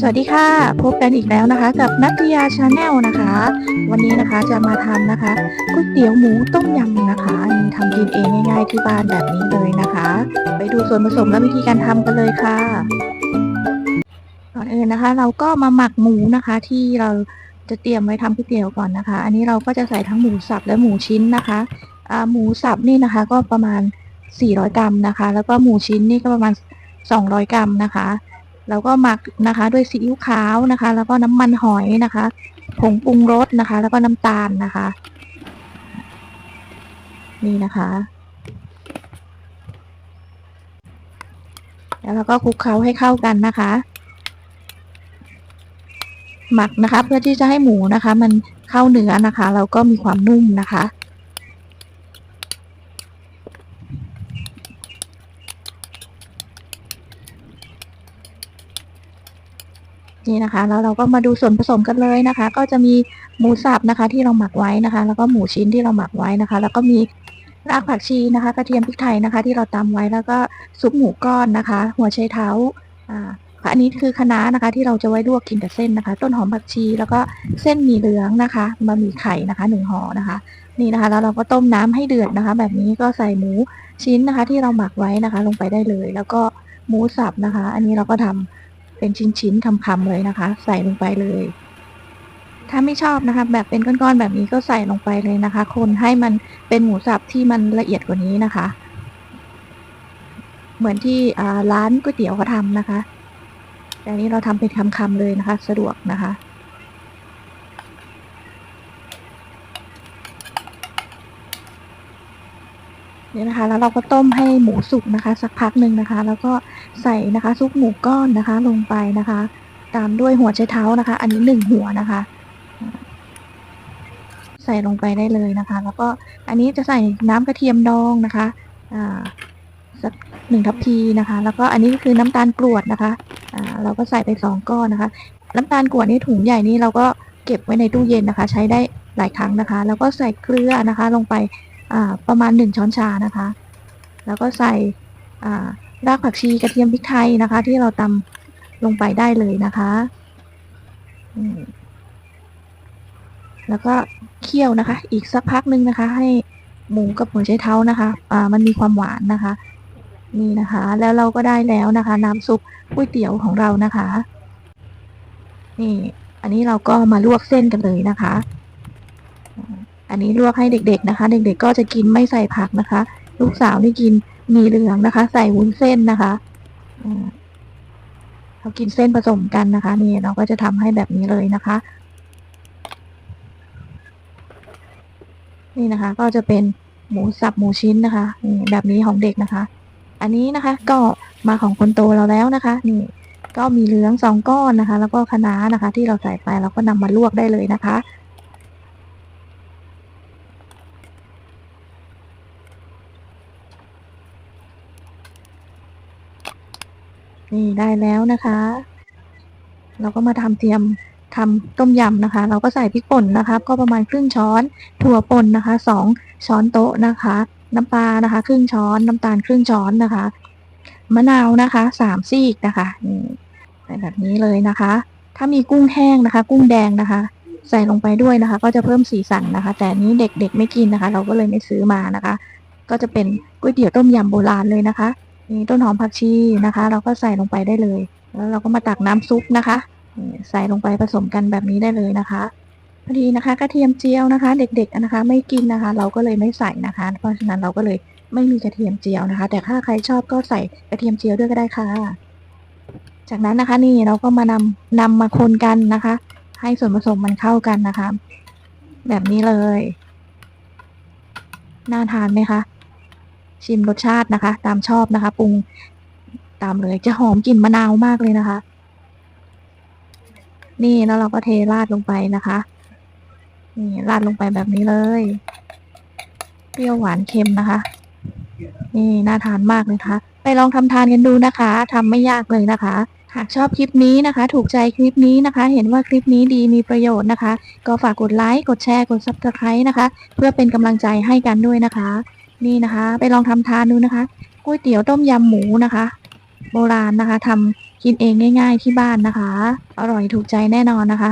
สวัสดีค่ะ พบกันอีกแล้วนะคะ กับนัทยาชาแนลนะคะ วันนี้นะคะจะมาทำนะคะก๋วยเตี๋ยวหมูต้มยำนะคะนี่ทำกินเองง่ายๆที่บ้านแบบนี้เลยนะคะ ไปดูส่วนผสมและวิธีการทำกันเลยค่ะก่อนอื่นนะคะ เราก็มาหมักหมูนะคะ ที่เราจะเตรียมไว้ทำก๋วยเตี๋ยวก่อนนะคะ อันนี้เราก็จะใส่ทั้งหมูสับและหมูชิ้นนะคะหมูสับนี่นะคะ ก็ประมาณ 400 กรัมนะคะ แล้วก็หมูชิ้นนี่ก็ประมาณ 200 กรัมนะคะ แล้วก็หมักนะคะด้วยซีอิ๊วขาวนะคะ แล้วก็น้ำมันหอยนะคะ ผงปรุงรสนะคะ แล้วก็น้ำตาลนะคะ นี่นะคะ แล้วเราก็คลุกเคล้าให้เข้ากันนะคะ หมักนะคะเพื่อที่จะให้หมูนะคะ มันเข้าเนื้อนะคะ แล้วก็มีความนุ่มนะคะ นี่นะคะ แล้วเราก็มาดูส่วนผสมกันเลยนะคะ ก็จะมีหมูสับนะคะ ที่เราหมักไว้นะคะ แล้วก็หมูชิ้นที่เราหมักไว้นะคะ แล้วก็มีรากผักชีนะคะ กระเทียมพริกไทยนะคะ ที่เราตำไว้แล้วก็ซุปหมูก้อนนะคะ หัวไชเท้าอ่าอันนี้คือคะน้านะคะ ที่เราจะไว้ลวกกินกับเส้นนะคะ ต้นหอมผักชีแล้วก็เส้นหมี่เหลืองนะคะบะหมี่ไข่นะคะหนึ่งห่อนะคะ นี่นะคะ แล้วเราก็ต้มน้ำให้เดือดนะคะ แบบนี้ก็ใส่หมูชิ้นนะคะ ที่เราหมักไว้นะคะ ลงไปได้เลย แล้วก็หมูสับนะคะ อันนี้เราก็ทำ เป็นชิ้นๆคำๆเลยนะคะ ใส่ลงไปเลย ถ้าไม่ชอบนะคะ แบบเป็นก้อนๆแบบนี้ก็ใส่ลงไปเลยนะคะ คนให้มันเป็นหมูสับที่มันละเอียดกว่านี้นะคะ เหมือนที่ร้านก๋วยเตี๋ยวเขาทำนะคะ แต่นี้เราทำเป็นคำๆเลยนะคะ สะดวกนะคะ นี่ยนะคะ แล้วเราก็ต้มให้หมูสุกนะคะ สักพักหนึ่งนะคะ แล้วก็ใส่นะคะซุปหมูก้อนนะคะ ลงไปนะคะ ตามด้วยหัวไชเท้านะคะ อันนี้หนึ่งหัวนะคะ ใส่ลงไปได้เลยนะคะ แล้วก็อันนี้จะใส่น้ำกระเทียมดองนะคะอ่าสักหนึ่งทัพพีนะคะ แล้วก็อันนี้ก็คือน้ำตาลกรวดนะคะอ่าเราก็ใส่ไปสองก้อนนะคะ น้ำตาลกรวดนี่ถุงใหญ่นี่เราก็เก็บไว้ในตู้เย็นนะคะ ใช้ได้หลายครั้งนะคะ แล้วก็ใส่เกลือนะคะ ลงไป ประมาณหนึ่งช้อนชานะคะ แล้วก็ใส่รากผักชีกระเทียมพริกไทยนะคะ ที่เราตำลงไปได้เลยนะคะแล้วก็เคี่ยวนะคะ อีกสักพักหนึ่งนะคะ ให้หมูกับหัวไชเท้านะคะอ่ามันมีความหวานนะคะ นี่นะคะ แล้วเราก็ได้แล้วนะคะ น้ำซุปก๋วยเตี๋ยวของเรานะคะ นี่ อันนี้เราก็มาลวกเส้นกันเลยนะคะ อันนี้ลวกให้เด็กๆนะคะ เด็กๆก็จะกินไม่ใส่ผักนะคะ ลูกสาวนี่กินมีเหลืองนะคะ ใส่วุ้นเส้นนะคะเรากินเส้นผสมกันนะคะ นี่เราก็จะทำให้แบบนี้เลยนะคะ นี่นะคะ ก็จะเป็นหมูสับหมูชิ้นนะคะนี่แบบนี้ของเด็กนะคะ อันนี้นะคะ ก็มาของคนโตเราแล้วนะคะ นี่ก็มีเหลืองสองก้อนนะคะ แล้วก็คะน้านะคะ ที่เราใส่ไปเราก็นำมาลวกได้เลยนะคะ นี่ได้แล้วนะคะ เราก็มาทำเตรียมทำต้มยำนะคะ เราก็ใส่พริกป่นนะคะ ก็ประมาณครึ่งช้อน ถั่วป่นนะคะสองช้อนโต๊ะนะคะ น้ำปลานะคะ ครึ่งช้อน น้ำตาลครึ่งช้อนนะคะ มะนาวนะคะสามซีกนะคะนี่ใส่แบบนี้เลยนะคะ ถ้ามีกุ้งแห้งนะคะ กุ้งแดงนะคะ ใส่ลงไปด้วยนะคะ ก็จะเพิ่มสีสันนะคะ แต่นี้เด็กๆไม่กินนะคะ เราก็เลยไม่ซื้อมานะคะ ก็จะเป็นก๋วยเตี๋ยวต้มยำโบราณเลยนะคะ นี่ต้นหอมผักชีนะคะ เราก็ใส่ลงไปได้เลย แล้วเราก็มาตักน้ำซุปนะคะใส่ลงไปผสมกันแบบนี้ได้เลยนะคะพอดีนะคะกระเทียมเจียวนะคะ เด็กๆนะคะ ไม่กินนะคะ เราก็เลยไม่ใส่นะคะ เพราะฉะนั้นเราก็เลยไม่มีกระเทียมเจียวนะคะ แต่ถ้าใครชอบก็ใส่กระเทียมเจียวด้วยก็ได้ค่ะ จากนั้นนะคะนี่เราก็มานำนำมาคนกันนะคะ ให้ส่วนผสมมันเข้ากันนะคะ แบบนี้เลยน่าทานไหมคะ ชิมรสชาตินะคะ ตามชอบนะคะปรุงตามเลยจะหอมกลิ่นมะนาวมากเลยนะคะ นี่แล้วเราก็เทราดลงไปนะคะ นี่ราดลงไปแบบนี้เลยเปรี้ยวหวานเค็มนะคะ นี่น่าทานมากเลยค่ะไปลองทำทานกันดูนะคะทำไม่ยากเลยนะคะ หากชอบคลิปนี้นะคะ ถูกใจคลิปนี้นะคะ เห็นว่าคลิปนี้ดีมีประโยชน์นะคะ ก็ฝากกดไลค์กดแชร์กด subscribe นะคะ เพื่อเป็นกำลังใจให้กันด้วยนะคะ นี่นะคะ ไปลองทำทานดูนะคะก๋วยเตี๋ยวต้มยำหมูนะคะ โบราณนะคะทำกินเองง่าย ๆที่บ้านนะคะ อร่อยถูกใจแน่นอนนะคะ